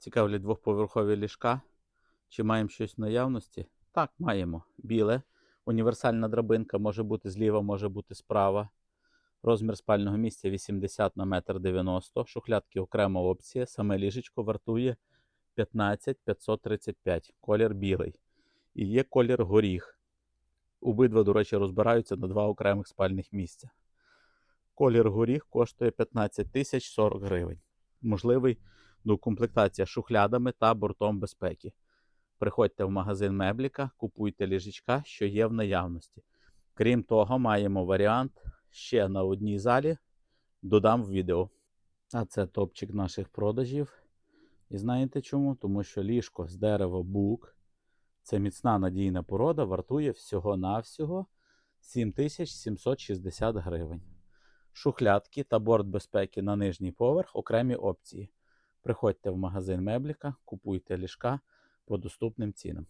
Цікавлять двохповерхові ліжка. Чи маємо щось в наявності? Так, маємо. Біле. Універсальна драбинка може бути зліва, може бути справа. Розмір спального місця 80 на 1,90 м. Шухлядки окрема опція. Саме ліжечко вартує 15 535. Колір білий. І є колір горіх. Обидва, до речі, розбираються на два окремих спальних місця. Колір горіх коштує 15 тисяч 40 гривень. Можливий доукомплектація шухлядами та бортом безпеки. Приходьте в магазин Мебліка, купуйте ліжечка, що є в наявності. Крім того, маємо варіант ще на одній залі. Додам в відео. А це топчик наших продажів. І знаєте чому? Тому що ліжко з дерева бук. Це міцна надійна порода, вартує всього-навсього 7760 гривень. Шухлядки та борт безпеки на нижній поверх окремі опції. Приходьте в магазин Мебліка, купуйте ліжка по доступним цінам.